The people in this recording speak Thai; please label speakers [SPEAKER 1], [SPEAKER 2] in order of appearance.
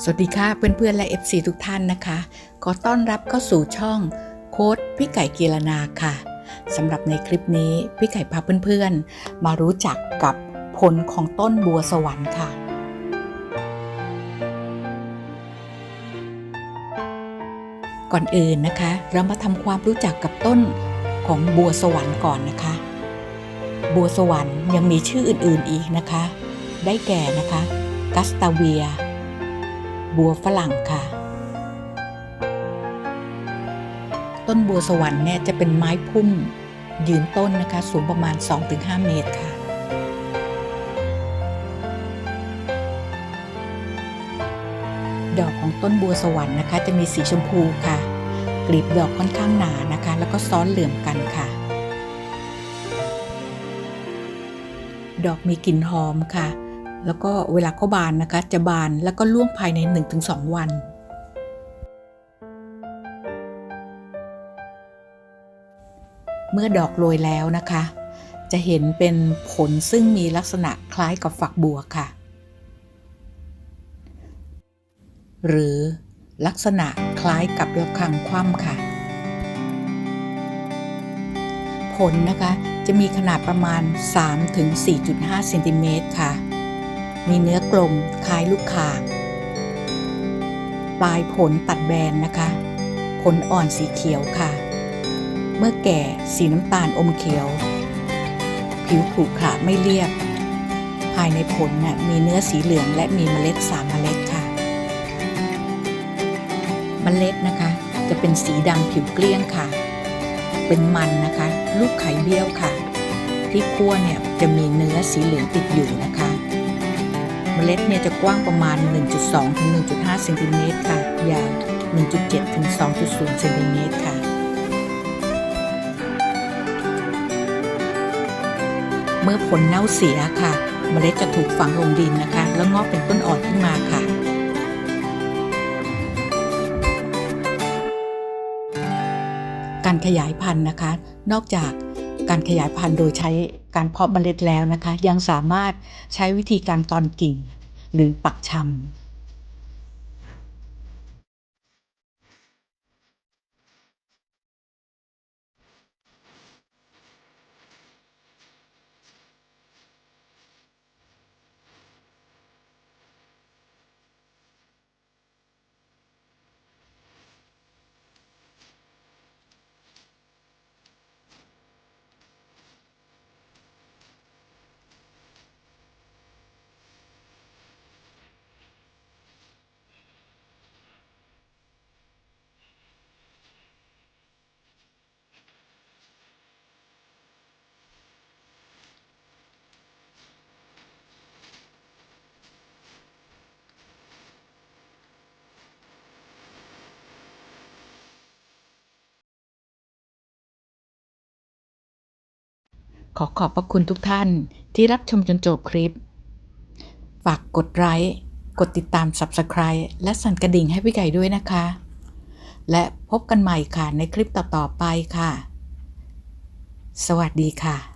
[SPEAKER 1] สวัสดีค่ะเพื่อนๆและ FC ทุกท่านนะคะ ขอต้อนรับเข้าสู่ช่องโค้ดพี่ไก่กีรนาค่ะสำหรับในคลิปนี้พี่ไก่พาเพื่อนๆ มารู้จักกับผลของต้นบัวสวรรค์ค่ะ ก่อนอื่นนะคะ เรามาทำความรู้จักกับต้นของบัวสวรรค์ก่อนนะคะ บัวสวรรค์ยังมีชื่ออื่นๆอีกนะคะ ได้แก่นะคะกัสตาเวีย บัวฝรั่งค่ะ ต้นบัวสวรรค์เนี่ยจะเป็นไม้พุ่มยืนต้นนะคะ สูงประมาณ 2-5 เมตรค่ะ ดอกของต้นบัวสวรรค์นะคะ จะมีสีชมพูค่ะ กลีบดอกค่อนข้างหนานะคะ แล้วก็ซ้อนเหลื่อมกันค่ะ ดอกมีกลิ่นหอมค่ะ แล้วก็เวลาเขาบานนะคะ จะบานแล้วก็ร่วงภายใน 1-2 วัน เมื่อดอกโรยแล้วนะคะ จะเห็นเป็นผลซึ่งมีลักษณะคล้ายกับฝักบัวค่ะ หรือลักษณะคล้ายกับระฆังคว่ำค่ะ ผลนะคะจะมีขนาดประมาณ 3-4.5เซนติเมตรค่ะ มีเนื้อกลมคล้ายลูกข่าง ปลายผลตัดแบนนะคะ ผลอ่อนสีเขียวค่ะ เมื่อแก่สีน้ำตาลอมเขียว ผิวขรุขระไม่เรียบ ภายในผลน่ะมีเนื้อสีเหลืองและมีเมล็ดสามเมล็ดค่ะ เมล็ดนะคะ จะเป็นสีดำผิวเกลี้ยงค่ะ เป็นมันนะคะ ลูกไข่เบี้ยวค่ะ ที่ขั้วเนี่ยจะมีเนื้อสีเหลืองติดอยู่นะคะ เมล็ดเนี่ยจะกว้างประมาณ 1.2 ถึง 1.5 เซนติเมตรค่ะ ยาว 1.7 ถึง 2.0 เซนติเมตรค่ะเมื่อผลเน่าเสียค่ะ เมล็ดจะถูกฝังลงดินนะคะ แล้วงอกเป็นต้นอ่อนขึ้นมาค่ะ การขยายพันธุ์นะคะ นอกจากการขยายพันธุ์โดยใช้ การเพาะเมล็ดแล้วนะคะ ยังสามารถใช้วิธีการตอนกิ่งหรือปักชำ ขอขอบพระคุณทุกท่านที่รับชมจนจบคลิป ฝากกดไลค์กดติดตาม Subscribe และสั่นกระดิ่งให้พี่ไก่ด้วยนะคะ และพบกันใหม่ค่ะในคลิปต่อ ๆ ไปค่ะ สวัสดีค่ะ